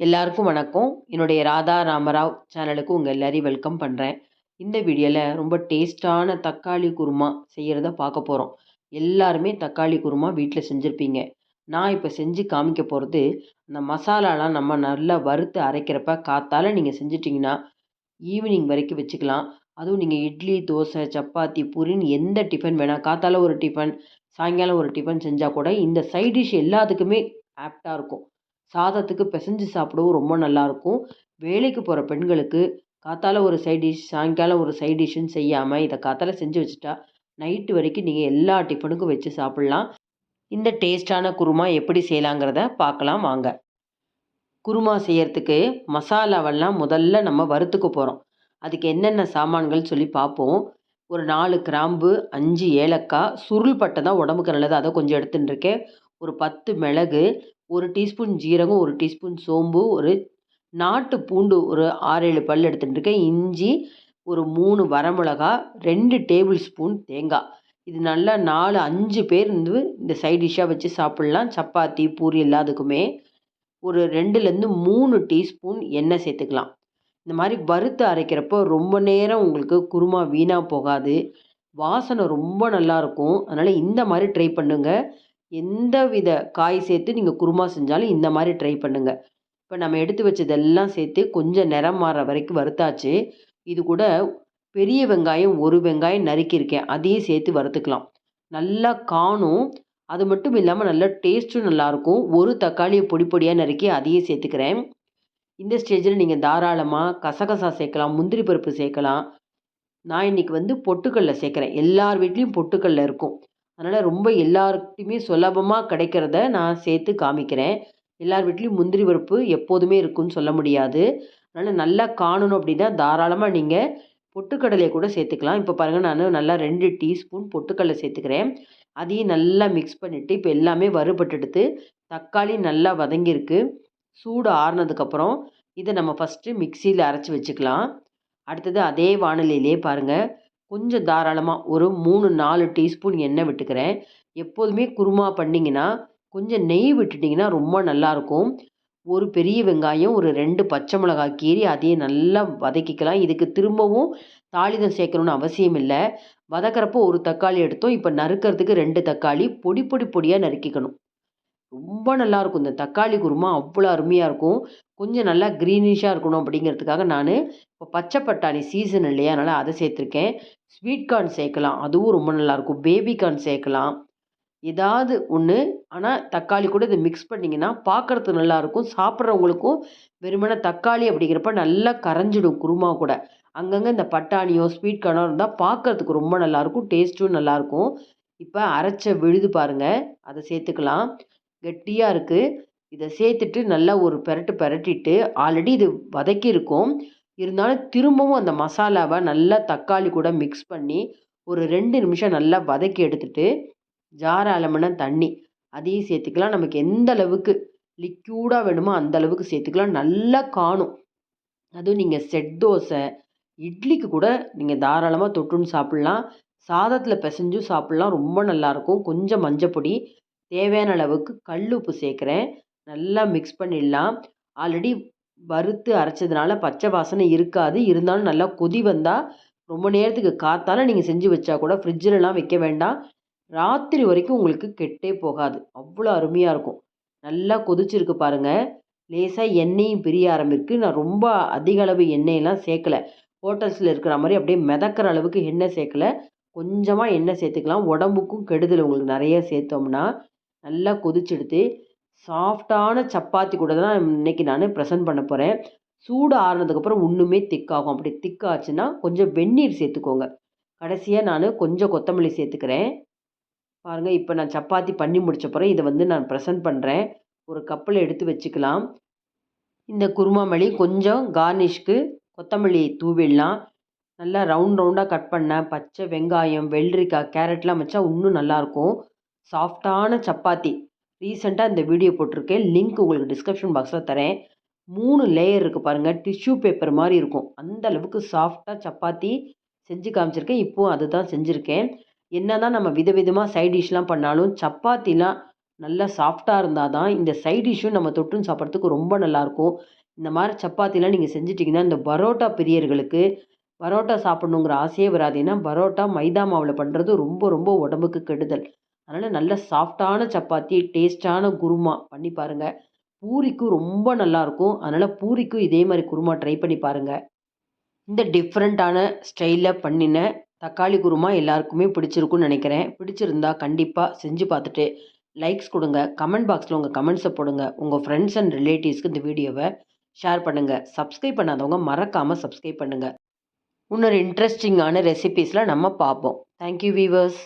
எல்லாருக்கும் வணக்கம். என்னுடைய ராதா ராமராவ் சேனலுக்கு உங்கள் எல்லாரையும் வெல்கம் பண்ணுறேன் இந்த வீடியோவில் ரொம்ப டேஸ்டான தக்காளி குருமா செய்கிறத பார்க்க போகிறோம் எல்லாருமே தக்காளி குருமா வீட்டில் செஞ்சுருப்பீங்க. நான் இப்போ செஞ்சு காமிக்க போகிறது அந்த மசாலாலாம் நம்ம நல்லா வறுத்து அரைக்கிறப்ப காத்தால் நீங்கள் செஞ்சிட்டிங்கன்னா ஈவினிங் வரைக்கும் வச்சுக்கலாம். அதுவும் நீங்கள் இட்லி தோசை சப்பாத்தி பூரின்னு எந்த டிஃபன் வேணால் காத்தால ஒரு டிஃபன் சாயங்காலம் ஒரு டிஃபன் செஞ்சால் கூட இந்த சைட் டிஷ் எல்லாத்துக்குமே ஆப்டாக இருக்கும். சாதத்துக்கு பிசைஞ்சு சாப்பிடவும் ரொம்ப நல்லாயிருக்கும். வேலைக்கு போகிற பெண்களுக்கு காத்தால ஒரு சைட் டிஷ் சாயங்காலம் ஒரு சைட் டிஷ்ஷுன்னு செய்யாமல் இதை காத்தால செஞ்சு வச்சுட்டா நைட்டு வரைக்கும் நீங்கள் எல்லா டிஃபனுக்கும் வச்சு சாப்பிட்லாம். இந்த டேஸ்டான குருமா எப்படி செய்யலாங்கிறத பார்க்கலாம் வாங்க. குருமா செய்யறதுக்கு மசாலாவெல்லாம் முதல்ல நம்ம வறுத்துக்க போகிறோம் அதுக்கு என்னென்ன சாமான்கள் சொல்லி பார்ப்போம். ஒரு நாலு கிராம்பு அஞ்சு ஏலக்காய் சுருள் பட்டை தான் உடம்புக்கு நல்லது. அதை கொஞ்சம் எடுத்துட்டுருக்கேன் ஒரு பத்து மிளகு ஒரு டீஸ்பூன் ஜீரகம் ஒரு டீஸ்பூன் சோம்பு ஒரு நாட்டு பூண்டு ஒரு ஆறேழு பல் எடுத்துகிட்டு இருக்கேன் இஞ்சி ஒரு மூணு வரமிளகா ரெண்டு டேபிள் ஸ்பூன் தேங்காய். இது நல்லா நாலு அஞ்சு பேர் வந்து இந்த சைட் டிஷ்ஷாக வச்சு சாப்பிட்லாம். சப்பாத்தி பூரி எல்லாத்துக்குமே. ஒரு ரெண்டுலேருந்து மூணு டீஸ்பூன் எண்ணெய் சேர்த்துக்கலாம். இந்த மாதிரி வறுத்து அரைக்கிறப்போ ரொம்ப நேரம் உங்களுக்கு குருமா வீணாக போகாது. வாசனை ரொம்ப நல்லாயிருக்கும் அதனால் இந்த மாதிரி ட்ரை பண்ணுங்கள் எந்த வித காய் சேர்த்து நீங்கள் குருமா செஞ்சாலும் இந்த மாதிரி ட்ரை பண்ணுங்கள் இப்போ நம்ம எடுத்து வச்சதெல்லாம் சேர்த்து கொஞ்சம் நிறம் மாற வரைக்கும் வறுத்தாச்சு. இது கூட பெரிய வெங்காயம் ஒரு வெங்காயம் நறுக்கியிருக்கேன். அதையும் சேர்த்து வறுத்துக்கலாம். நல்லா காணும். அது மட்டும் இல்லாமல் நல்லா டேஸ்ட்டும் நல்லாயிருக்கும். ஒரு தக்காளியை பொடி பொடியாக நறுக்கி அதையும் சேர்த்துக்கிறேன். இந்த ஸ்டேஜில் நீங்கள் தாராளமாக கசகசா சேர்க்கலாம் முந்திரி பருப்பு சேர்க்கலாம். நான் இன்றைக்கி வந்து பொட்டுக்கல்ல சேர்க்குறேன். எல்லார் வீட்லேயும் பொட்டுக்கல்ல இருக்கும். அதனால் ரொம்ப எல்லாருக்கிட்டையுமே சுலபமாக கிடைக்கிறத நான் சேர்த்து காமிக்கிறேன். எல்லார் வீட்லேயும் முந்திரி பருப்பு எப்போதுமே இருக்குன்னு சொல்ல முடியாது. அதனால் நல்லா காணணும் அப்படின்னா தாராளமாக நீங்கள் பொட்டுக்கடலையை கூட சேர்த்துக்கலாம். இப்போ பாருங்கள் நான் நல்லா ரெண்டு டீஸ்பூன் பொட்டுக்கடலை சேர்த்துக்கிறேன். அதையும் நல்லா மிக்ஸ் பண்ணிவிட்டு இப்போ எல்லாமே வறுபட்டு எடுத்து தக்காளி நல்லா வதங்கியிருக்கு. சூடு ஆறுனதுக்கப்புறம் இதை நம்ம ஃபஸ்ட்டு மிக்சியில் அரைச்சி வச்சுக்கலாம். அடுத்தது அதே வானிலையிலே பாருங்கள் கொஞ்சம் தாராளமாக ஒரு மூணு நாலு டீஸ்பூன் எண்ணெய் விட்டுக்கிறேன். எப்போதுமே குருமா பண்ணிங்கன்னா கொஞ்சம் நெய் விட்டுட்டிங்கன்னா ரொம்ப நல்லாயிருக்கும். ஒரு பெரிய வெங்காயம் ஒரு ரெண்டு பச்சை மிளகாய் கீறி அதையே நல்லா வதக்கிக்கலாம். இதுக்கு திரும்பவும் தாளிதம் சேர்க்கணுன்னு அவசியம் இல்லை. வதக்கிறப்போ ஒரு தக்காளி எடுத்தோம். இப்போ நறுக்கிறதுக்கு ரெண்டு தக்காளி பொடி பொடி பொடியாக நறுக்கிக்கணும். ரொம்ப நல்லாயிருக்கும் இந்த தக்காளி குருமா அவ்வளோ அருமையாக இருக்கும். கொஞ்சம் நல்லா க்ரீனிஷாக இருக்கணும் அப்படிங்கிறதுக்காக நான் இப்போ பச்சை பட்டாணி சீசன் இல்லையா? அதனால் அதை சேர்த்துருக்கேன். ஸ்வீட் கார்ன் சேர்க்கலாம். அதுவும் ரொம்ப நல்லாயிருக்கும் பேபி கார்ன் சேர்க்கலாம். ஏதாவது ஒன்று ஆனால் தக்காளி கூட இதை மிக்ஸ் பண்ணிங்கன்னா பார்க்குறதுக்கு நல்லாயிருக்கும் சாப்பிட்றவங்களுக்கும் வெறுமனே தக்காளி அப்படிங்கிறப்ப நல்லா கரைஞ்சிடும் குருமா கூட. அங்கங்கே இந்த பட்டாணியோ ஸ்வீட் கார்னோ இருந்தால் பார்க்குறதுக்கு ரொம்ப நல்லாயிருக்கும் டேஸ்ட்டும் நல்லாயிருக்கும் இப்போ அரைச்ச விழுது பாருங்கள் அதை சேர்த்துக்கலாம். கெட்டியாக இருக்குது இதை சேர்த்துட்டு நல்லா ஒரு பெரட்டு பெரட்டிட்டு ஆல்ரெடி இது வதக்கி இருக்கும். இருந்தாலும் திரும்பவும் அந்த மசாலாவை நல்லா தக்காளி கூட மிக்ஸ் பண்ணி ஒரு ரெண்டு நிமிஷம் நல்லா வதக்கி எடுத்துட்டு ஜார அலமன தண்ணி அதையும் சேர்த்துக்கலாம் நமக்கு எந்த அளவுக்கு லிக்யூடாக வேணுமோ அந்த அளவுக்கு சேர்த்துக்கலாம் நல்லா காணும். அதுவும் நீங்கள் செட் தோசை இட்லிக்கு கூட நீங்கள் தாராளமாக தொட்டுன்னு சாப்பிட்லாம். சாதத்தில் பிசைஞ்சும் சாப்பிட்லாம். ரொம்ப நல்லாயிருக்கும் கொஞ்சம் மஞ்சப்பொடி தேவையான அளவுக்கு கல் உப்பு சேர்க்குறேன். நல்லா மிக்ஸ் பண்ணிடலாம். ஆல்ரெடி வறுத்து அரைச்சதுனால பச்சை வாசனை இருக்காது. இருந்தாலும் நல்லா கொதி வந்தால் ரொம்ப நேரத்துக்கு காத்தால நீங்கள் செஞ்சு வச்சா கூட ஃப்ரிட்ஜிலலாம் வைக்க வேண்டாம். ராத்திரி வரைக்கும் உங்களுக்கு கெட்டே போகாது. அவ்வளோ அருமையாக இருக்கும். நல்லா கொதிச்சிருக்கு பாருங்கள் லேசாக எண்ணெயும் பிரிய ஆரம்பிக்கு நான் ரொம்ப அதிக அளவு எண்ணெயெல்லாம் சேர்க்கலை. ஹோட்டல்ஸில் இருக்கிற மாதிரி அப்படியே மிதக்கிற அளவுக்கு எண்ணெய் சேர்க்கலை. கொஞ்சமாக எண்ணெய் சேர்த்துக்கலாம். உடம்புக்கும் கெடுதல் உங்களுக்கு நிறைய சேர்த்தோம்னா. நல்லா கொதிச்செடுத்து சாஃப்டான சப்பாத்தி கூட தான் இன்றைக்கி நான் ப்ரெசென்ட் பண்ண போகிறேன் சூடு ஆறுனதுக்கப்புறம் இன்னுமே திக்காகும் அப்படி திக்காச்சுன்னா கொஞ்சம் வெந்நீர் சேர்த்துக்கோங்க. கடைசியாக நான் கொஞ்சம் கொத்தமல்லி சேர்த்துக்கிறேன். பாருங்கள் இப்போ நான் சப்பாத்தி பண்ணி முடிச்ச பிறகு இதை வந்து நான் ப்ரெசென்ட் பண்ணுறேன் ஒரு கப்பில் எடுத்து வச்சுக்கலாம். இந்த குருமாமல்லி கொஞ்சம் கார்னிஷ்க்கு கொத்தமல்லி தூவிடலாம். நல்லா ரவுண்ட் ரவுண்டாக கட் பண்ண பச்சை வெங்காயம் வெள்ளரிக்காய் கேரட்லாம் வச்சா இன்னும் நல்லாயிருக்கும் சாஃப்டான சப்பாத்தி. ரீசெண்டாக இந்த வீடியோ போட்டிருக்கேன். லிங்க் உங்களுக்கு டிஸ்கிரிப்ஷன் பாக்ஸில் தரேன். மூணு லேயர் இருக்குது பாருங்கள் டிஷ்யூ பேப்பர் மாதிரி இருக்கும். அந்த அளவுக்கு சாஃப்டாக சப்பாத்தி செஞ்சு காமிச்சிருக்கேன். இப்போது அதுதான் செஞ்சுருக்கேன். என்ன தான் நம்ம விதவிதமாக சைட் டிஷ்லாம் பண்ணாலும் சப்பாத்திலாம் நல்லா சாஃப்டாக இருந்தால் தான் இந்த சைட் டிஷ்ஷும் நம்ம தொட்டுன்னு சாப்பிட்றதுக்கு ரொம்ப நல்லாயிருக்கும். இந்த மாதிரி சப்பாத்திலாம் நீங்கள் செஞ்சிட்டிங்கன்னா இந்த பரோட்டா பிரியர்களுக்கு பரோட்டா சாப்பிட்ணுங்கிற ஆசையே வராது. ஏன்னா பரோட்டா மைதா மாவில் பண்ணுறது ரொம்ப ரொம்ப உடம்புக்கு கெடுதல். அதனால் நல்ல சாஃப்டான சப்பாத்தி டேஸ்ட்டான குருமா பண்ணி பாருங்கள் பூரிக்கும் ரொம்ப நல்லாயிருக்கும் அதனால் பூரிக்கும் இதே மாதிரி குருமா ட்ரை பண்ணி பாருங்கள் இந்த டிஃப்ரெண்ட்டான ஸ்டைலில் பண்ணின தக்காளி குருமா எல்லாருக்குமே பிடிச்சிருக்குன்னு நினைக்கிறேன். பிடிச்சிருந்தா கண்டிப்பாக செஞ்சு பார்த்துட்டு லைக்ஸ் கொடுங்க. கமெண்ட் பாக்ஸில் உங்கள் கமெண்ட்ஸை போடுங்க. உங்கள் ஃப்ரெண்ட்ஸ் அண்ட் ரிலேட்டிவ்ஸ்க்கு இந்த வீடியோவை ஷேர் பண்ணுங்கள் சப்ஸ்கிரைப் பண்ணாதவங்க மறக்காமல் சப்ஸ்கிரைப் பண்ணுங்கள் இன்னொரு இன்ட்ரெஸ்டிங்கான ரெசிபீஸில் நம்ம பார்ப்போம். Thank you viewers